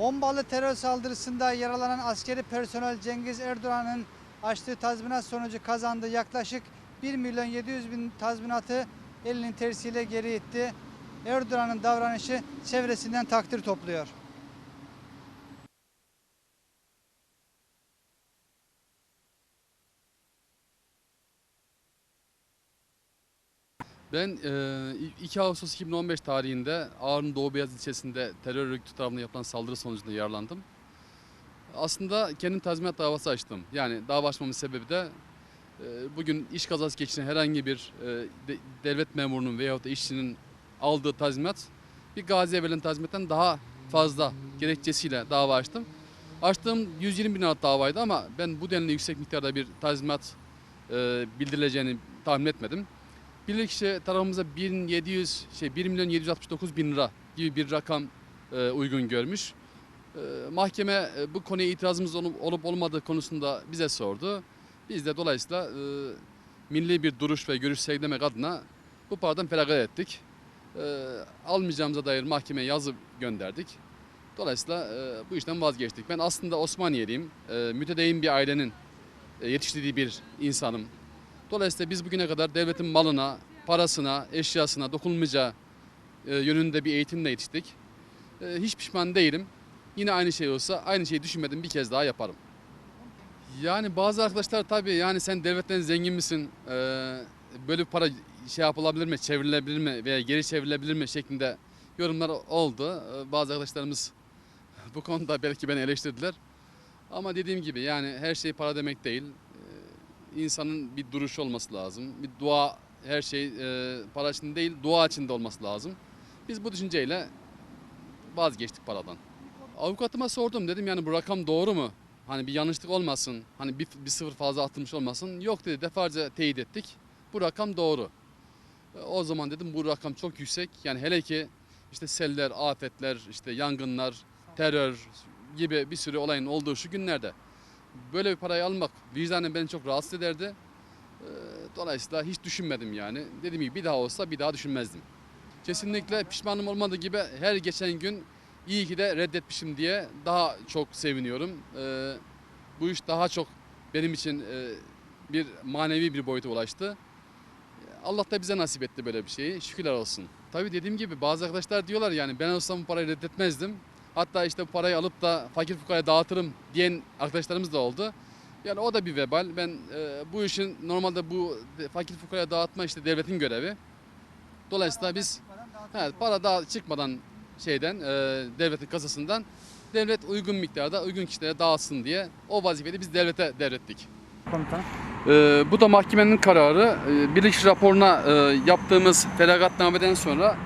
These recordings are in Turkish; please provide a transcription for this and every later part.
Bombalı terör saldırısında yaralanan askeri personel Cengiz Erdoğan'ın açtığı tazminat sonucu kazandığı yaklaşık 1 milyon 700 bin tazminatı elinin tersiyle geri itti. Erdoğan'ın davranışı çevresinden takdir topluyor. Ben e, 2 Ağustos 2015 tarihinde Ağrı'nın Doğu Beyaz ilçesinde terör örgütü tarafından yapılan saldırı sonucunda yaralandım. Aslında kendim tazminat davası açtım. Yani dava açmamın sebebi de e, bugün iş kazası geçiren herhangi bir e, de- devlet memurunun veyahut da işçinin aldığı tazminat bir gaziye verilen tazminattan daha fazla gerekçesiyle dava açtım. Açtığım 120 bin liralık davaydı ama ben bu denli yüksek miktarda bir tazminat e, bildirileceğini tahmin etmedim. Bilirkişi tarafımıza 1700 şey 1 milyon 769 bin lira gibi bir rakam e, uygun görmüş. E, mahkeme e, bu konuya itirazımız olup, olup olmadığı konusunda bize sordu. Biz de dolayısıyla e, milli bir duruş ve görüş sergilemek adına bu paradan feragat ettik. E, almayacağımıza dair mahkemeye yazı gönderdik. Dolayısıyla e, bu işten vazgeçtik. Ben aslında Osmaniyeliyim. E, mütedeyyin bir ailenin e, yetiştirdiği bir insanım. Dolayısıyla biz bugüne kadar devletin malına, parasına, eşyasına dokunmayacağı e, yönünde bir eğitimle yetiştik. E, hiç pişman değilim. Yine aynı şey olsa aynı şeyi düşünmedim bir kez daha yaparım. Yani bazı arkadaşlar tabii yani sen devletten zengin misin? E, böyle bir para şey yapılabilir mi, çevrilebilir mi veya geri çevrilebilir mi şeklinde yorumlar oldu. Bazı arkadaşlarımız bu konuda belki beni eleştirdiler. Ama dediğim gibi yani her şey para demek değil insanın bir duruşu olması lazım. Bir dua her şey e, para için değil dua içinde olması lazım. Biz bu düşünceyle vazgeçtik paradan. Avukatıma sordum dedim yani bu rakam doğru mu? Hani bir yanlışlık olmasın. Hani bir, bir sıfır fazla atılmış olmasın. Yok dedi defalarca teyit ettik. Bu rakam doğru. E, O zaman dedim bu rakam çok yüksek. Yani hele ki işte seller, afetler, işte yangınlar, terör gibi bir sürü olayın olduğu şu günlerde böyle bir parayı almak vicdanen beni çok rahatsız ederdi. Ee, Dolayısıyla hiç düşünmedim yani. Dediğim gibi bir daha olsa bir daha düşünmezdim. Kesinlikle pişmanım olmadığı gibi her geçen gün iyi ki de reddetmişim diye daha çok seviniyorum. Ee, Bu iş daha çok benim için e, bir manevi bir boyuta ulaştı. Allah da bize nasip etti böyle bir şeyi. Şükürler olsun. Tabii dediğim gibi bazı arkadaşlar diyorlar yani ben olsam bu parayı reddetmezdim. Hatta işte bu parayı alıp da fakir fukaraya dağıtırım diyen arkadaşlarımız da oldu. Yani o da bir vebal. Ben e, bu işin normalde bu fakir fukaraya dağıtma işte devletin görevi. Dolayısıyla biz evet, para daha çıkmadan şeyden e, devletin kasasından devlet uygun miktarda uygun kişilere dağıtsın diye o vazifeyi biz devlete devrettik. Komutan. Ee, bu da mahkemenin kararı. Ee, bilirkişi raporuna e, yaptığımız feragatnameden sonra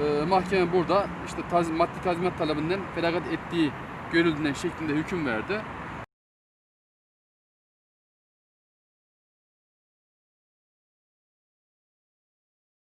e, mahkeme burada işte taz, maddi tazminat talebinden feragat ettiği görüldüğünden şeklinde hüküm verdi.